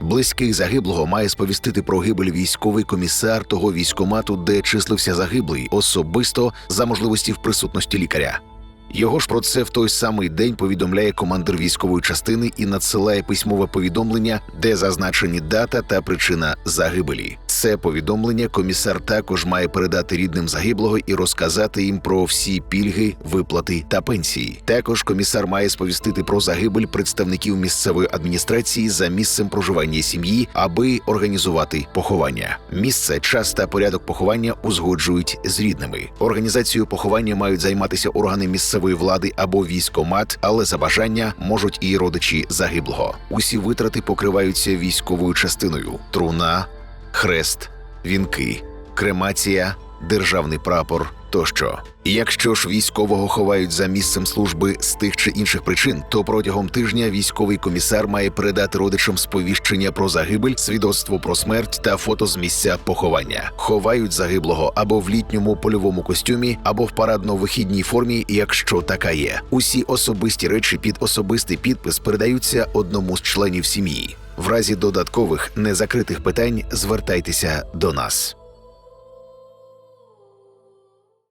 Близький загиблого має сповістити про гибель військовий комісар того військомату, де числився загиблий, особисто за можливості в присутності лікаря. Його ж про це в той самий день повідомляє командир військової частини і надсилає письмове повідомлення, де зазначені дата та причина загибелі. Це повідомлення комісар також має передати рідним загиблого і розказати їм про всі пільги, виплати та пенсії. Також комісар має сповістити про загибель представників місцевої адміністрації за місцем проживання сім'ї, аби організувати поховання. Місце, час та порядок поховання узгоджують з рідними. Організацією поховання мають займатися органи місцевої влади або військомат, але за бажання можуть і родичі загиблого. Усі витрати покриваються військовою частиною: труна, хрест, вінки, кремація, державний прапор тощо. Якщо ж військового ховають за місцем служби з тих чи інших причин, то протягом тижня військовий комісар має передати родичам сповіщення про загибель, свідоцтво про смерть та фото з місця поховання. Ховають загиблого або в літньому польовому костюмі, або в парадно-вихідній формі, якщо така є. Усі особисті речі під особистий підпис передаються одному з членів сім'ї. В разі додаткових незакритих питань звертайтеся до нас.